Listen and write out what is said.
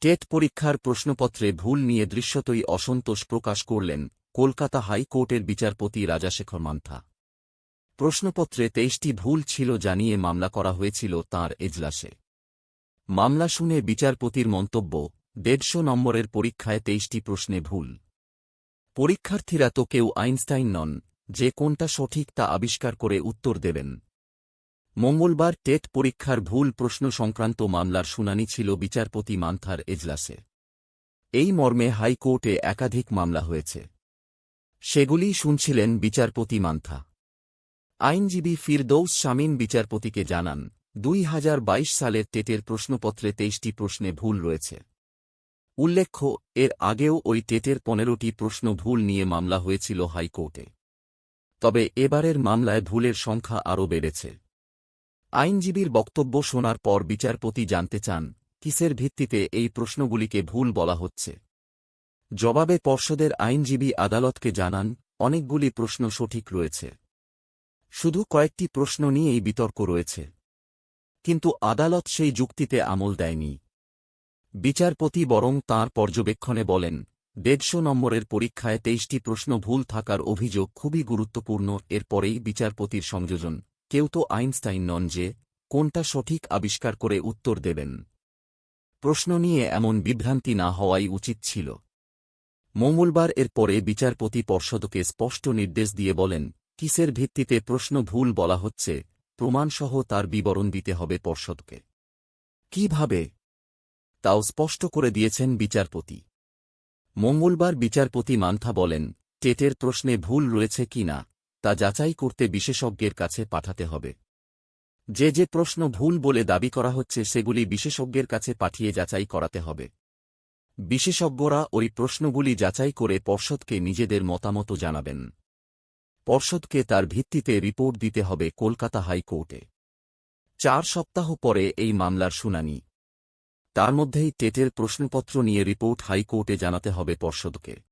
TET পরীক্ষার প্রশ্নপত্রে ভুল নিয়ে দৃশ্যতই অসন্তোষ প্রকাশ করলেন কলকাতা হাইকোর্টের বিচারপতি রাজাশেখর মান্থা। প্রশ্নপত্রে তেইশটি ভুল ছিল জানিয়ে মামলা করা হয়েছিল তাঁর এজলাসে। মামলা শুনে বিচারপতির মন্তব্য, দেড়শো নম্বরের পরীক্ষায় তেইশটি প্রশ্নে ভুল। পরীক্ষার্থীরা তো কেউ আইনস্টাইন নন, যে কোনটা সঠিক তা আবিষ্কার করে উত্তর দেবেন। মঙ্গলবার টেট পরীক্ষার ভুল প্রশ্ন সংক্রান্ত মামলার শুনানি ছিল বিচারপতি মান্থার এজলাসে। এই মর্মে হাইকোর্টে একাধিক মামলা হয়েছে। সেগুলি শুনছিলেন বিচারপতি মান্থা। আইনজীবী ফিরদৌস শামীম বিচারপতিকে জানান, দুই হাজার বাইশ সালের টেটের প্রশ্নপত্রে তেইশটি প্রশ্নে ভুল রয়েছে। উল্লেখ্য, এর আগেও ওই টেটের পনেরোটি প্রশ্ন ভুল নিয়ে মামলা হয়েছিল হাইকোর্টে। তবে এবারের মামলায় ভুলের সংখ্যা আরও বেড়েছে। আইনজীবীর বক্তব্য শোনার পর বিচারপতি জানতে চান, কিসের ভিত্তিতে এই প্রশ্নগুলিকে ভুল বলা হচ্ছে। জবাবে পর্ষদের আইনজীবী আদালতকে জানান, অনেকগুলি প্রশ্ন সঠিক রয়েছে। শুধু কয়েকটি প্রশ্ন নিয়েই বিতর্ক রয়েছে। কিন্তু আদালত সেই যুক্তিতে আমল দেয়নি। বিচারপতি বরং তাঁর পর্যবেক্ষণে বলেন, দেড়শো নম্বরের পরীক্ষায় তেইশটি প্রশ্ন ভুল থাকার অভিযোগ খুবই গুরুত্বপূর্ণ, এরপরেই বিচারপতির সংযোজন। কেউ তো আইনস্টাইন নন যে, কোনটা সঠিক আবিষ্কার করে উত্তর দেবেন। প্রশ্ন নিয়ে এমন বিভ্রান্তি না হওয়াই উচিত ছিল। মঙ্গলবার এর পরে বিচারপতি পর্ষদকে স্পষ্ট নির্দেশ দিয়ে বলেন, কিসের ভিত্তিতে প্রশ্ন ভুল বলা হচ্ছে, প্রমাণসহ তার বিবরণ দিতে হবে পর্ষদকে। কীভাবে? তাও স্পষ্ট করে দিয়েছেন বিচারপতি। মঙ্গলবার বিচারপতি মান্থা বলেন, টেটের প্রশ্নে ভুল রয়েছে কি না? তা যাচাই করতে বিশেষজ্ঞের কাছে পাঠাতে হবে। যে যে প্রশ্ন ভুল বলে দাবি করা হচ্ছে সেগুলি বিশেষজ্ঞের কাছে পাঠিয়ে যাচাই করাতে হবে। বিশেষজ্ঞরা ওই প্রশ্নগুলি যাচাই করে পর্ষদকে নিজেদের মতামত জানাবেন। পর্ষদকে তার ভিত্তিতে রিপোর্ট দিতে হবে কলকাতা হাইকোর্টে। চার সপ্তাহ পরে এই মামলার শুনানি। তার মধ্যেই টেটের প্রশ্নপত্র নিয়ে রিপোর্ট হাইকোর্টে জানাতে হবে পর্ষদকে।